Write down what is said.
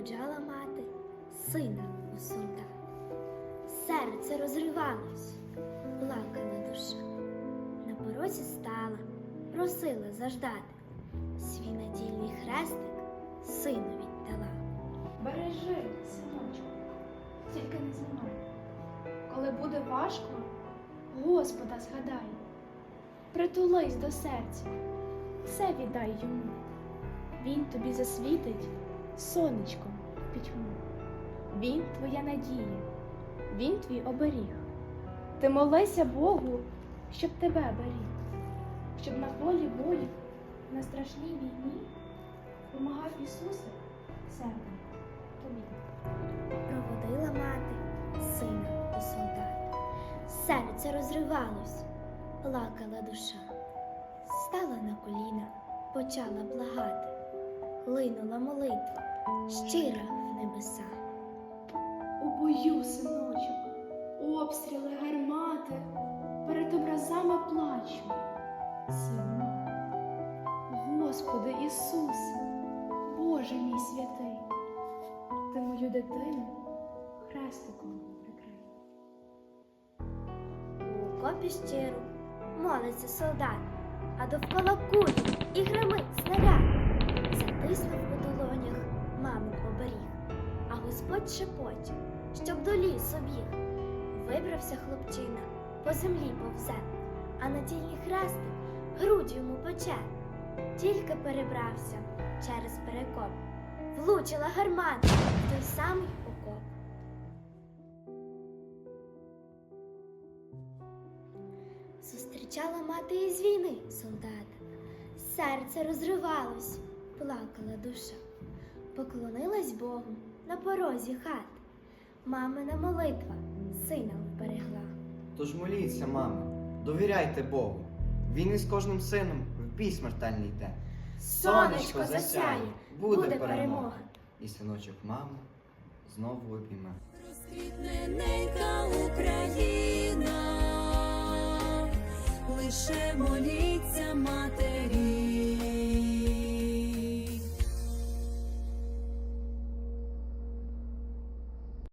проводжала мати сина у солдат. Серце розривалось, плакала душа. На порозі стала, просила заждати. Свій надільний хрестик сину віддала. Бережи, синочку, тільки не знімай. Коли буде важко, Господа згадай. Притулись до серця, все віддай йому. Він тобі засвітить сонечком в пітьму. Він твоя надія, він твій оберіг. Ти молися Богу, щоб тебе беріг, щоб на полі бою, на страшній війні помагав Ісусик сердом тобі. Проводила мати сина у солдат. Серце розривалось, плакала душа. Стала на коліна, почала благати. Линула молитва, щира в небеса. У бою, синочок, обстріли, гармати, перед образами плачу. Сину, Господи Ісусе, Боже мій святий, ти мою дитину хрестиком прикрий. У окопі щиру молиться солдат, а довкола кулі і гримить снаряд. Затиснув у долонях мамин оберіг, а Господь шепоче, щоб до лісу біг. Вибрався хлопчина, по землі повзе, а на тільні хрестик грудь йому пече. Тільки перебрався через перекоп, влучила гармата в той самий окоп. Зустрічала мати із війни солдата. Серце розривалось, плакала душа. Поклонилась Богу на порозі хат. Мамина молитва сина вберегла. Тож моліться, мамо, довіряйте Богу. Він із кожним сином в бій смертельний йде. Сонечко засяє, буде перемога. І синочок мами знову обійме. Розквітне ненька Україна, лише моліться матері.